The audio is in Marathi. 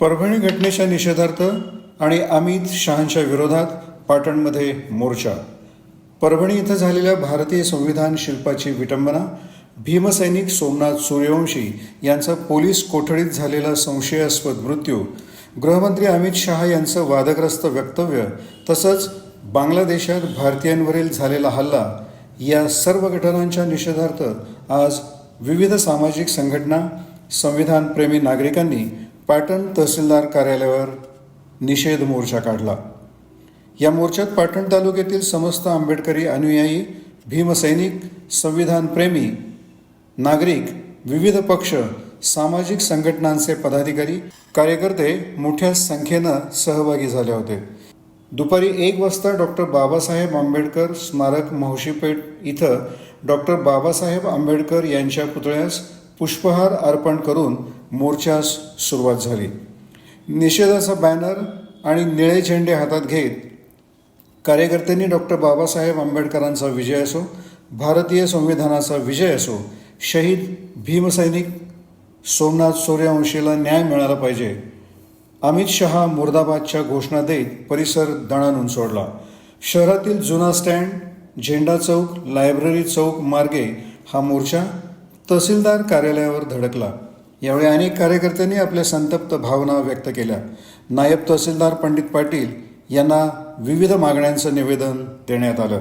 परभणी घटनेच्या निषेधार्थ आणि अमित शहांच्या विरोधात पाटणमध्ये मोर्चा. परभणी इथं झालेल्या भारतीय संविधान शिल्पाची विटंबना भीमसैनिक सोमनाथ सूर्यवंशी यांचा पोलीस कोठडीत झालेला संशयास्पद मृत्यू गृहमंत्री अमित शहा यांचं वादग्रस्त वक्तव्य तसंच बांगलादेशात भारतीयांवरील झालेला हल्ला या सर्व घटनांच्या निषेधार्थ आज विविध सामाजिक संघटना संविधानप्रेमी नागरिकांनी पाटण तहसीलदार कार्यालयावर निषेध मोर्चा काढला. या मोर्चात पाटण तालुक्यातील समस्त आंबेडकरी अनुयायी भीमसैनिक संविधानप्रेमी नागरिक विविध पक्ष सामाजिक संघटनांचे पदाधिकारी कार्यकर्ते मोठ्या संख्येनं सहभागी झाले होते. दुपारी एक वाजता डॉक्टर बाबासाहेब आंबेडकर स्मारक महर्षीपेठ इथं डॉक्टर बाबासाहेब आंबेडकर यांच्या पुतळ्यास पुष्पहार अर्पण करून मोर्चास सुरुवात झाली. निषेधाचा बॅनर आणि निळे झेंडे हातात घेत कार्यकर्त्यांनी डॉक्टर बाबासाहेब आंबेडकरांचा विजय असो भारतीय संविधानाचा विजय असो शहीद भीमसैनिक सोमनाथ सूर्यवंशीला न्याय मिळाला पाहिजे. अमित शहा मुर्दाबादच्या घोषणा देत परिसर दणानून सोडला. शहरातील जुना स्टँड झेंडा चौक लायब्ररी चौक मार्गे हा मोर्चा तहसीलदार कार्यालयावर धडकला. यावेळी अनेक कार्यकर्त्यांनी आपल्या संतप्त भावना व्यक्त केल्या. नायब तहसीलदार पंडित पाटील यांना विविध मागण्यांचं निवेदन देण्यात आलं.